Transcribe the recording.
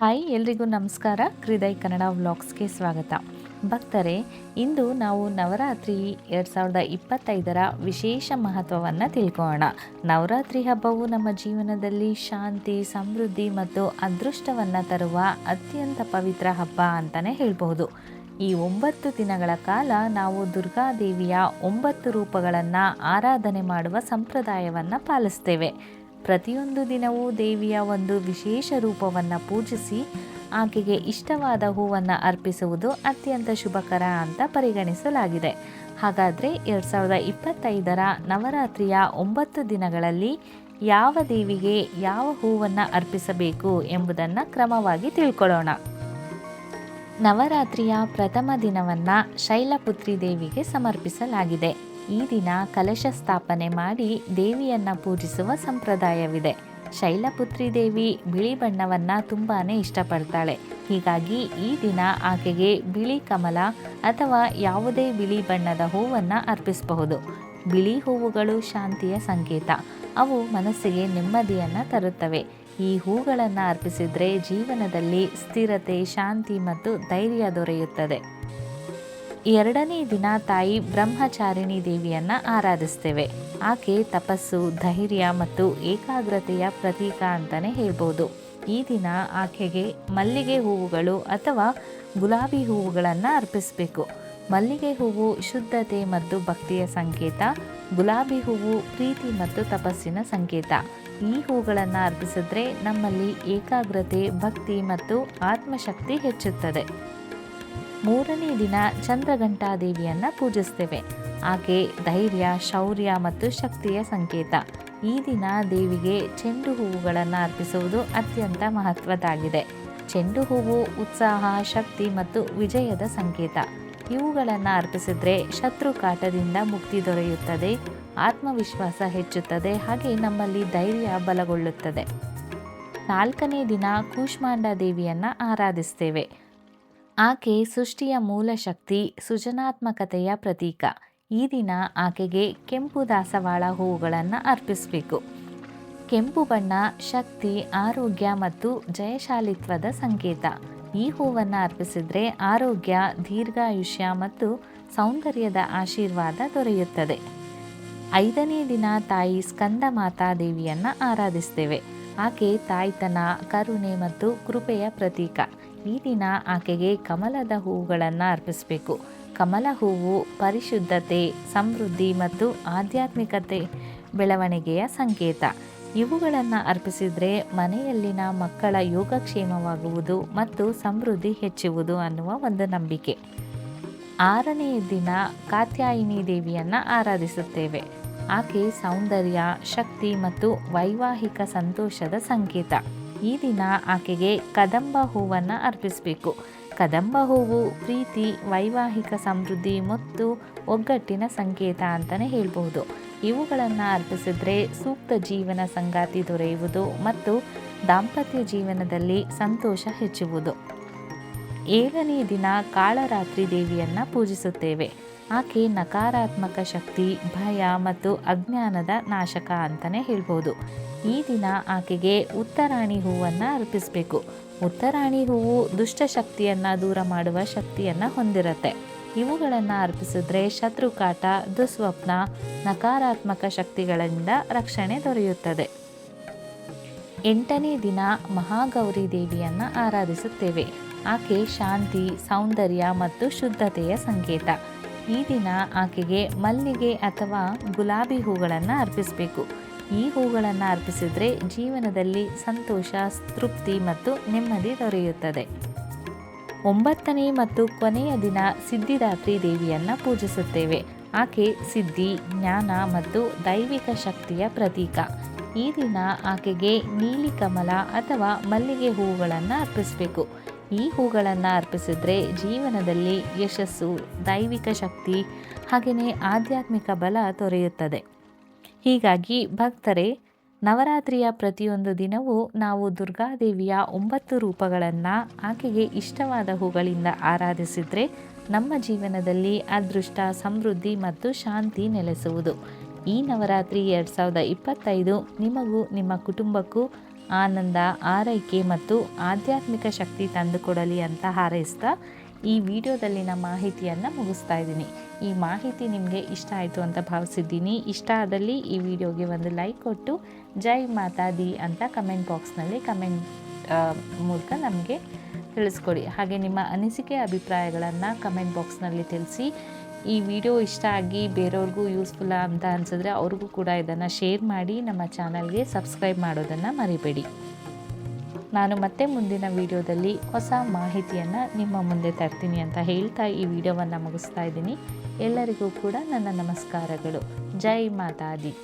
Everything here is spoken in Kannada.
ಹಾಯ್, ಎಲ್ರಿಗೂ ನಮಸ್ಕಾರ. ಕ್ರಿದೈ ಕನ್ನಡ ವ್ಲಾಗ್ಸ್ಗೆ ಸ್ವಾಗತ. ಭಕ್ತರೇ, ಇಂದು ನಾವು ನವರಾತ್ರಿ ಎರಡು ಸಾವಿರದ ಇಪ್ಪತ್ತೈದರ ವಿಶೇಷ ಮಹತ್ವವನ್ನು ತಿಳ್ಕೋಣ ನವರಾತ್ರಿ ಹಬ್ಬವು ನಮ್ಮ ಜೀವನದಲ್ಲಿ ಶಾಂತಿ, ಸಮೃದ್ಧಿ ಮತ್ತು ಅದೃಷ್ಟವನ್ನು ತರುವ ಅತ್ಯಂತ ಪವಿತ್ರ ಹಬ್ಬ ಅಂತಲೇ ಹೇಳ್ಬೋದು ಈ ಒಂಬತ್ತು ದಿನಗಳ ಕಾಲ ನಾವು ದುರ್ಗಾದೇವಿಯ ಒಂಬತ್ತು ರೂಪಗಳನ್ನು ಆರಾಧನೆ ಮಾಡುವ ಸಂಪ್ರದಾಯವನ್ನು ಪಾಲಿಸ್ತೇವೆ. ಪ್ರತಿಯೊಂದು ದಿನವೂ ದೇವಿಯ ಒಂದು ವಿಶೇಷ ರೂಪವನ್ನು ಪೂಜಿಸಿ ಆಕೆಗೆ ಇಷ್ಟವಾದ ಹೂವನ್ನು ಅರ್ಪಿಸುವುದು ಅತ್ಯಂತ ಶುಭಕರ ಅಂತ ಪರಿಗಣಿಸಲಾಗಿದೆ. ಹಾಗಾದರೆ ಎರಡು ಸಾವಿರದ ಇಪ್ಪತ್ತೈದರ ನವರಾತ್ರಿಯ ಒಂಬತ್ತು ದಿನಗಳಲ್ಲಿ ಯಾವ ದೇವಿಗೆ ಯಾವ ಹೂವನ್ನು ಅರ್ಪಿಸಬೇಕು ಎಂಬುದನ್ನು ಕ್ರಮವಾಗಿ ತಿಳ್ಕೊಳ್ಳೋಣ. ನವರಾತ್ರಿಯ ಪ್ರಥಮ ದಿನವನ್ನು ಶೈಲಪುತ್ರಿ ದೇವಿಗೆ ಸಮರ್ಪಿಸಲಾಗಿದೆ. ಈ ದಿನ ಕಲಶ ಸ್ಥಾಪನೆ ಮಾಡಿ ದೇವಿಯನ್ನು ಪೂಜಿಸುವ ಸಂಪ್ರದಾಯವಿದೆ. ಶೈಲಪುತ್ರಿ ದೇವಿ ಬಿಳಿ ಬಣ್ಣವನ್ನು ತುಂಬಾ ಇಷ್ಟಪಡ್ತಾಳೆ. ಹೀಗಾಗಿ ಈ ದಿನ ಆಕೆಗೆ ಬಿಳಿ ಕಮಲ ಅಥವಾ ಯಾವುದೇ ಬಿಳಿ ಬಣ್ಣದ ಹೂವನ್ನು ಅರ್ಪಿಸಬಹುದು. ಬಿಳಿ ಹೂವುಗಳು ಶಾಂತಿಯ ಸಂಕೇತ. ಅವು ಮನಸ್ಸಿಗೆ ನೆಮ್ಮದಿಯನ್ನು ತರುತ್ತವೆ. ಈ ಹೂಗಳನ್ನು ಅರ್ಪಿಸಿದರೆ ಜೀವನದಲ್ಲಿ ಸ್ಥಿರತೆ, ಶಾಂತಿ ಮತ್ತು ಧೈರ್ಯ ದೊರೆಯುತ್ತದೆ. ಎರಡನೇ ದಿನ ತಾಯಿ ಬ್ರಹ್ಮಚಾರಿಣಿ ದೇವಿಯನ್ನು ಆರಾಧಿಸ್ತೇವೆ. ಆಕೆ ತಪಸ್ಸು, ಧೈರ್ಯ ಮತ್ತು ಏಕಾಗ್ರತೆಯ ಪ್ರತೀಕ ಅಂತಲೇ ಹೇಳ್ಬೋದು. ಈ ದಿನ ಆಕೆಗೆ ಮಲ್ಲಿಗೆ ಹೂವುಗಳು ಅಥವಾ ಗುಲಾಬಿ ಹೂವುಗಳನ್ನು ಅರ್ಪಿಸಬೇಕು. ಮಲ್ಲಿಗೆ ಹೂವು ಶುದ್ಧತೆ ಮತ್ತು ಭಕ್ತಿಯ ಸಂಕೇತ, ಗುಲಾಬಿ ಹೂವು ಪ್ರೀತಿ ಮತ್ತು ತಪಸ್ಸಿನ ಸಂಕೇತ. ಈ ಹೂಗಳನ್ನು ಅರ್ಪಿಸಿದ್ರೆ ನಮ್ಮಲ್ಲಿ ಏಕಾಗ್ರತೆ, ಭಕ್ತಿ ಮತ್ತು ಆತ್ಮಶಕ್ತಿ ಹೆಚ್ಚುತ್ತದೆ. ಮೂರನೇ ದಿನ ಚಂದ್ರಘಂಟಾ ದೇವಿಯನ್ನು ಪೂಜಿಸ್ತೇವೆ. ಆಕೆ ಧೈರ್ಯ, ಶೌರ್ಯ ಮತ್ತು ಶಕ್ತಿಯ ಸಂಕೇತ. ಈ ದಿನ ದೇವಿಗೆ ಚೆಂಡು ಹೂವುಗಳನ್ನು ಅರ್ಪಿಸುವುದು ಅತ್ಯಂತ ಮಹತ್ವದ್ದಾಗಿದೆ. ಚೆಂಡು ಹೂವು ಉತ್ಸಾಹ, ಶಕ್ತಿ ಮತ್ತು ವಿಜಯದ ಸಂಕೇತ. ಇವುಗಳನ್ನು ಅರ್ಪಿಸಿದ್ರೆ ಶತ್ರು ಕಾಟದಿಂದ ಮುಕ್ತಿ ದೊರೆಯುತ್ತದೆ, ಆತ್ಮವಿಶ್ವಾಸ ಹೆಚ್ಚುತ್ತದೆ ಹಾಗೆ ನಮ್ಮಲ್ಲಿ ಧೈರ್ಯ ಬಲಗೊಳ್ಳುತ್ತದೆ. ನಾಲ್ಕನೇ ದಿನ ಕೂಷ್ಮಾಂಡ ದೇವಿಯನ್ನು ಆರಾಧಿಸ್ತೇವೆ. ಆಕೆ ಸೃಷ್ಟಿಯ ಮೂಲ ಶಕ್ತಿ ಸೃಜನಾತ್ಮಕತೆಯ ಪ್ರತೀಕ. ಈ ದಿನ ಆಕೆಗೆ ಕೆಂಪು ದಾಸವಾಳ ಹೂವುಗಳನ್ನು ಅರ್ಪಿಸಬೇಕು. ಕೆಂಪು ಬಣ್ಣ, ಶಕ್ತಿ, ಆರೋಗ್ಯ ಮತ್ತು ಜಯಶಾಲಿತ್ವದ ಸಂಕೇತ. ಈ ಹೂವನ್ನು ಅರ್ಪಿಸಿದರೆ ಆರೋಗ್ಯ, ದೀರ್ಘಾಯುಷ್ಯ ಮತ್ತು ಸೌಂದರ್ಯದ ಆಶೀರ್ವಾದ ದೊರೆಯುತ್ತದೆ. ಐದನೇ ದಿನ ತಾಯಿ ಸ್ಕಂದ ಮಾತಾ ದೇವಿಯನ್ನು ಆರಾಧಿಸ್ತೇವೆ. ಆಕೆ ತಾಯ್ತನ, ಕರುಣೆ ಮತ್ತು ಕೃಪೆಯ ಪ್ರತೀಕ. ಈ ಆಕೆಗೆ ಕಮಲದ ಹೂವುಗಳನ್ನು ಅರ್ಪಿಸಬೇಕು. ಕಮಲ ಹೂವು ಪರಿಶುದ್ಧತೆ, ಸಮೃದ್ಧಿ ಮತ್ತು ಆಧ್ಯಾತ್ಮಿಕತೆ ಬೆಳವಣಿಗೆಯ ಸಂಕೇತ. ಇವುಗಳನ್ನು ಅರ್ಪಿಸಿದರೆ ಮನೆಯಲ್ಲಿನ ಮಕ್ಕಳ ಯೋಗಕ್ಷೇಮವಾಗುವುದು ಮತ್ತು ಸಮೃದ್ಧಿ ಹೆಚ್ಚುವುದು ಅನ್ನುವ ಒಂದು ನಂಬಿಕೆ. ಆರನೆಯ ದಿನ ಕಾತ್ಯಾಯಿನಿ ದೇವಿಯನ್ನು ಆರಾಧಿಸುತ್ತೇವೆ. ಆಕೆ ಸೌಂದರ್ಯ, ಶಕ್ತಿ ಮತ್ತು ವೈವಾಹಿಕ ಸಂತೋಷದ ಸಂಕೇತ. ಈ ದಿನ ಆಕೆಗೆ ಕದಂಬ ಹೂವನ್ನು ಅರ್ಪಿಸಬೇಕು. ಕದಂಬ ಹೂವು ಪ್ರೀತಿ, ವೈವಾಹಿಕ ಸಮೃದ್ಧಿ ಮತ್ತು ಒಗ್ಗಟ್ಟಿನ ಸಂಕೇತ ಅಂತಲೇ ಹೇಳ್ಬೋದು ಇವುಗಳನ್ನು ಅರ್ಪಿಸಿದ್ರೆ ಸೂಕ್ತ ಜೀವನ ಸಂಗಾತಿ ದೊರೆಯುವುದು ಮತ್ತು ದಾಂಪತ್ಯ ಜೀವನದಲ್ಲಿ ಸಂತೋಷ ಹೆಚ್ಚುವುದು. ಏಳನೇ ದಿನ ಕಾಳರಾತ್ರಿ ದೇವಿಯನ್ನು ಪೂಜಿಸುತ್ತೇವೆ. ಆಕೆ ನಕಾರಾತ್ಮಕ ಶಕ್ತಿ, ಭಯ ಮತ್ತು ಅಜ್ಞಾನದ ನಾಶಕ ಅಂತಲೇ ಹೇಳ್ಬೋದು. ಈ ದಿನ ಆಕೆಗೆ ಉತ್ತರಾಣಿ ಹೂವನ್ನು ಅರ್ಪಿಸಬೇಕು. ಉತ್ತರಾಣಿ ಹೂವು ದುಷ್ಟಶಕ್ತಿಯನ್ನು ದೂರ ಮಾಡುವ ಶಕ್ತಿಯನ್ನು ಹೊಂದಿರುತ್ತೆ. ಇವುಗಳನ್ನು ಅರ್ಪಿಸಿದ್ರೆ ಶತ್ರುಕಾಟ, ದುಸ್ವಪ್ನ, ನಕಾರಾತ್ಮಕ ಶಕ್ತಿಗಳಿಂದ ರಕ್ಷಣೆ ದೊರೆಯುತ್ತದೆ. ಎಂಟನೇ ದಿನ ಮಹಾಗೌರಿ ದೇವಿಯನ್ನು ಆರಾಧಿಸುತ್ತೇವೆ. ಆಕೆ ಶಾಂತಿ, ಸೌಂದರ್ಯ ಮತ್ತು ಶುದ್ಧತೆಯ ಸಂಕೇತ. ಈ ದಿನ ಆಕೆಗೆ ಮಲ್ಲಿಗೆ ಅಥವಾ ಗುಲಾಬಿ ಹೂಗಳನ್ನು ಅರ್ಪಿಸಬೇಕು. ಈ ಹೂಗಳನ್ನು ಅರ್ಪಿಸಿದರೆ ಜೀವನದಲ್ಲಿ ಸಂತೋಷ, ತೃಪ್ತಿ ಮತ್ತು ನೆಮ್ಮದಿ ದೊರೆಯುತ್ತದೆ. ಒಂಬತ್ತನೇ ಮತ್ತು ಕೊನೆಯ ದಿನ ಸಿದ್ಧಿದಾತ್ರಿ ದೇವಿಯನ್ನು ಪೂಜಿಸುತ್ತೇವೆ. ಆಕೆ ಸಿದ್ಧಿ, ಜ್ಞಾನ ಮತ್ತು ದೈವಿಕ ಶಕ್ತಿಯ ಪ್ರತೀಕ. ಈ ದಿನ ಆಕೆಗೆ ನೀಲಿ ಕಮಲ ಅಥವಾ ಮಲ್ಲಿಗೆ ಹೂವುಗಳನ್ನು ಅರ್ಪಿಸಬೇಕು. ಈ ಹೂಗಳನ್ನು ಅರ್ಪಿಸಿದ್ರೆ ಜೀವನದಲ್ಲಿ ಯಶಸ್ಸು, ದೈವಿಕ ಶಕ್ತಿ, ಹಾಗೆಯೇ ಆಧ್ಯಾತ್ಮಿಕ ಬಲ ದೊರೆಯುತ್ತದೆ. ಹೀಗಾಗಿ ಭಕ್ತರೇ, ನವರಾತ್ರಿಯ ಪ್ರತಿಯೊಂದು ದಿನವೂ ನಾವು ದುರ್ಗಾದೇವಿಯ ಒಂಬತ್ತು ರೂಪಗಳನ್ನು ಆಕೆಗೆ ಇಷ್ಟವಾದ ಹೂಗಳಿಂದ ಆರಾಧಿಸಿದರೆ ನಮ್ಮ ಜೀವನದಲ್ಲಿ ಅದೃಷ್ಟ, ಸಮೃದ್ಧಿ ಮತ್ತು ಶಾಂತಿ ನೆಲೆಸುವುದು. ಈ ನವರಾತ್ರಿ ಎರಡು ಸಾವಿರದ ಇಪ್ಪತ್ತೈದು ನಿಮಗೂ, ನಿಮ್ಮ ಕುಟುಂಬಕ್ಕೂ ಆನಂದ, ಆರೈಕೆ ಮತ್ತು ಆಧ್ಯಾತ್ಮಿಕ ಶಕ್ತಿ ತಂದುಕೊಡಲಿ ಅಂತ ಹಾರೈಸ್ತಾ ಈ ವಿಡಿಯೋದಲ್ಲಿನ ಮಾಹಿತಿಯನ್ನು ಮುಗಿಸ್ತಾ ಇದ್ದೀನಿ. ಈ ಮಾಹಿತಿ ನಿಮಗೆ ಇಷ್ಟ ಆಯಿತು ಅಂತ ಭಾವಿಸಿದ್ದೀನಿ. ಇಷ್ಟ ಆದಲ್ಲಿ ಈ ವಿಡಿಯೋಗೆ ಒಂದು ಲೈಕ್ ಕೊಟ್ಟು ಜೈ ಮಾತಾ ದಿ ಅಂತ ಕಮೆಂಟ್ ಬಾಕ್ಸ್ನಲ್ಲಿ ಕಮೆಂಟ್ ಮೂಲಕ ನಮಗೆ ತಿಳಿಸ್ಕೊಡಿ. ಹಾಗೆ ನಿಮ್ಮ ಅನಿಸಿಕೆ, ಅಭಿಪ್ರಾಯಗಳನ್ನು ಕಮೆಂಟ್ ಬಾಕ್ಸ್ನಲ್ಲಿ ತಿಳಿಸಿ. ಈ ವಿಡಿಯೋ ಇಷ್ಟ ಆಗಿ ಬೇರೆಯವ್ರಿಗೂ ಯೂಸ್ಫುಲ್ಲ ಅಂತ ಅನ್ಸಿದ್ರೆ ಅವ್ರಿಗೂ ಕೂಡ ಇದನ್ನು ಶೇರ್ ಮಾಡಿ ನಮ್ಮ ಚಾನಲ್ಗೆ ಸಬ್ಸ್ಕ್ರೈಬ್ ಮಾಡೋದನ್ನು ಮರಿಬೇಡಿ. ನಾನು ಮತ್ತೆ ಮುಂದಿನ ವಿಡಿಯೋದಲ್ಲಿ ಹೊಸ ಮಾಹಿತಿಯನ್ನು ನಿಮ್ಮ ಮುಂದೆ ತರ್ತೀನಿ ಅಂತ ಹೇಳ್ತಾ ಈ ವಿಡಿಯೋವನ್ನು ಮುಗಿಸ್ತಾ ಇದ್ದೀನಿ. ಎಲ್ಲರಿಗೂ ಕೂಡ ನನ್ನ ನಮಸ್ಕಾರಗಳು. ಜೈ ಮಾತಾದಿ.